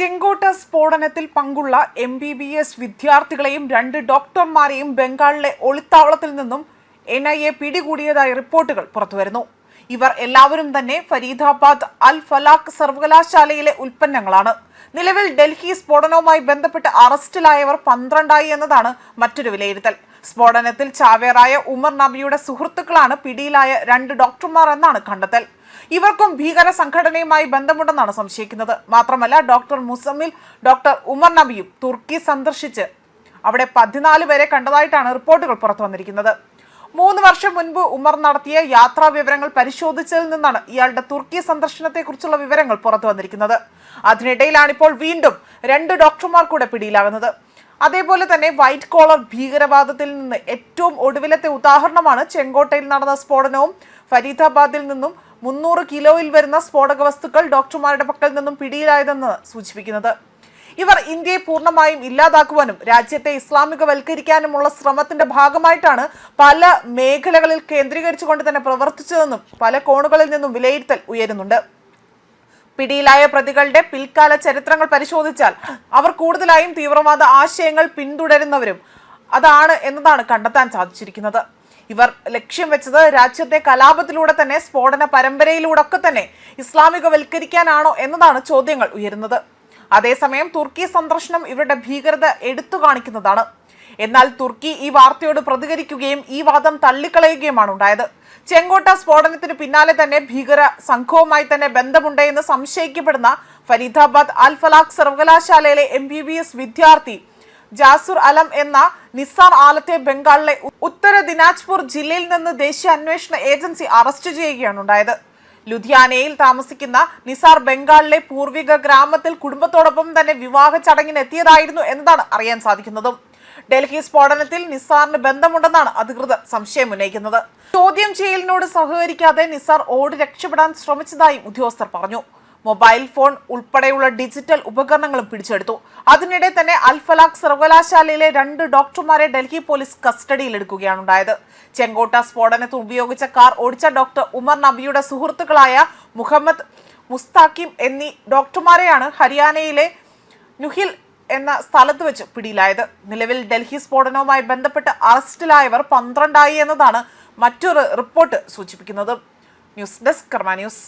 ചെങ്കോട്ട സ്ഫോടനത്തിൽ പങ്കുള്ള M B B S വിദ്യാർത്ഥികളെയും രണ്ട് ഡോക്ടർമാരെയും ബംഗാളിലെ ഒളിത്താവളത്തിൽ നിന്നും എൻ ഐ എ പിടികൂടിയതായി റിപ്പോർട്ടുകൾ പുറത്തുവരുന്നു. ഇവർ എല്ലാവരും തന്നെ ഫരീദാബാദ് അൽ ഫലാഖ് സർവകലാശാലയിലെ ഉൽപ്പന്നങ്ങളാണ്. നിലവിൽ ഡൽഹി സ്ഫോടനവുമായി ബന്ധപ്പെട്ട് അറസ്റ്റിലായവർ പന്ത്രണ്ടായി എന്നതാണ് മറ്റൊരു വിലയിരുത്തൽ. സ്ഫോടനത്തിൽ ചാവേറായ ഉമർ നബിയുടെ സുഹൃത്തുക്കളാണ് പിടിയിലായ രണ്ട് ഡോക്ടർമാർ എന്നാണ് കണ്ടെത്തൽ. ഇവർക്കും ഭീകര സംഘടനയുമായി ബന്ധമുണ്ടെന്നാണ് സംശയിക്കുന്നത്. മാത്രമല്ല ഡോക്ടർ മുസമ്മിൽ ഡോക്ടർ ഉമർ നബിയും തുർക്കി സന്ദർശിച്ച് അവിടെ പതിനാല് പേരെ കണ്ടതായിട്ടാണ് റിപ്പോർട്ടുകൾ പുറത്തു വന്നിരിക്കുന്നത്. മൂന്ന് വർഷം മുൻപ് ഉമർ നടത്തിയ യാത്രാ വിവരങ്ങൾ പരിശോധിച്ചതിൽ നിന്നാണ് ഇയാളുടെ തുർക്കി സന്ദർശനത്തെക്കുറിച്ചുള്ള വിവരങ്ങൾ പുറത്തു വന്നിരിക്കുന്നത്. അതിനിടയിലാണ് ഇപ്പോൾ വീണ്ടും രണ്ട് ഡോക്ടർമാർ കൂടെ പിടിയിലാകുന്നത്. അതേപോലെ തന്നെ വൈറ്റ് കോളർ ഭീകരവാദത്തിൽ നിന്ന് ഏറ്റവും ഒടുവിലത്തെ ഉദാഹരണമാണ് ചെങ്കോട്ടയിൽ നടന്ന സ്ഫോടനവും ഫരീദാബാദിൽ നിന്നും മുന്നൂറ് കിലോയിൽ വരുന്ന സ്ഫോടക വസ്തുക്കൾ ഡോക്ടർമാരുടെ പക്കൽ നിന്നും പിടിയിലായതെന്ന് സൂചിപ്പിക്കുന്നത്. ഇവർ ഇന്ത്യയെ പൂർണമായും ഇല്ലാതാക്കുവാനും രാജ്യത്തെ ഇസ്ലാമികവൽക്കരിക്കാനുമുള്ള ശ്രമത്തിന്റെ ഭാഗമായിട്ടാണ് പല മേഖലകളിൽ കേന്ദ്രീകരിച്ചുകൊണ്ട് തന്നെ പ്രവർത്തിച്ചതെന്നും പല കോണുകളിൽ നിന്നും വിലയിരുത്തൽ ഉയരുന്നുണ്ട്. പിടിയിലായ പ്രതികളുടെ പിൽക്കാല ചരിത്രങ്ങൾ പരിശോധിച്ചാൽ അവർ കൂടുതലായും തീവ്രവാദ ആശയങ്ങൾ പിന്തുടരുന്നവരും അതാണ് എന്നതാണ് കണ്ടെത്താൻ സാധിച്ചിരിക്കുന്നത്. ഇവർ ലക്ഷ്യം വെച്ചത് രാജ്യത്തെ കലാപത്തിലൂടെ തന്നെ സ്ഫോടന പരമ്പരയിലൂടെ ഒക്കെ തന്നെ ഇസ്ലാമികവൽക്കരിക്കാനാണോ എന്നതാണ് ചോദ്യങ്ങൾ ഉയരുന്നത്. അതേസമയം തുർക്കി സന്ദർശനം ഇവരുടെ ഭീകരത എടുത്തു കാണിക്കുന്നതാണ്. എന്നാൽ തുർക്കി ഈ വാർത്തയോട് പ്രതികരിക്കുകയും ഈ വാദം തള്ളിക്കളയുകയുമാണ് ഉണ്ടായത്. ചെങ്കോട്ട സ്ഫോടനത്തിന് പിന്നാലെ തന്നെ ഭീകര സംഘവുമായി തന്നെ ബന്ധമുണ്ടെന്ന് സംശയിക്കപ്പെടുന്ന ഫരീദാബാദ് അൽ ഫലാഖ് സർവകലാശാലയിലെ എം ബി ബി എസ് വിദ്യാർത്ഥി ജാസുർ അലം എന്ന നിസാർ ആലത്തെ ബംഗാളിലെ ഉത്തര ദിനാജ്പൂർ ജില്ലയിൽ നിന്ന് ദേശീയ അന്വേഷണ ഏജൻസി അറസ്റ്റ് ചെയ്യുകയാണ് ഉണ്ടായത്. ലുധിയാനയിൽ താമസിക്കുന്ന നിസാർ ബംഗാളിലെ പൂർവിക ഗ്രാമത്തിൽ കുടുംബത്തോടൊപ്പം തന്നെ വിവാഹ ചടങ്ങിന് എത്തിയതായിരുന്നു എന്നതാണ് അറിയാൻ സാധിക്കുന്നതും. ഡൽഹി സ്ഫോടനത്തിൽ നിസാറിന് ബന്ധമുണ്ടെന്നാണ് അധികൃതർ സംശയം ഉന്നയിക്കുന്നത്. ചോദ്യം ചെയ്യലിനോട് സഹകരിക്കാതെ നിസാർ ഓട് രക്ഷപ്പെടാൻ ശ്രമിച്ചതായും ഉദ്യോഗസ്ഥർ പറഞ്ഞു. മൊബൈൽ ഫോൺ ഉൾപ്പെടെയുള്ള ഡിജിറ്റൽ ഉപകരണങ്ങളും പിടിച്ചെടുത്തു. അതിനിടെ തന്നെ അൽഫലാഖ് സർവകലാശാലയിലെ രണ്ട് ഡോക്ടർമാരെ ഡൽഹി പോലീസ് കസ്റ്റഡിയിലെടുക്കുകയാണ് ഉണ്ടായത് ചെങ്കോട്ട സ്ഫോടനത്തിൽ ഉപയോഗിച്ച കാർ ഓടിച്ച ഡോക്ടർ ഉമർ നബിയുടെ സുഹൃത്തുക്കളായ മുഹമ്മദ് മുസ്താഖിം എന്നീ ഡോക്ടർമാരെയാണ് ഹരിയാനയിലെ നുഹിൽ എന്ന സ്ഥലത്ത് വെച്ച് പിടിയിലായത്. നിലവിൽ ഡൽഹി സ്ഫോടനവുമായി ബന്ധപ്പെട്ട് അറസ്റ്റിലായവർ പന്ത്രണ്ടായി എന്നതാണ് മറ്റൊരു റിപ്പോർട്ട് സൂചിപ്പിക്കുന്നത്. News desk Karma news.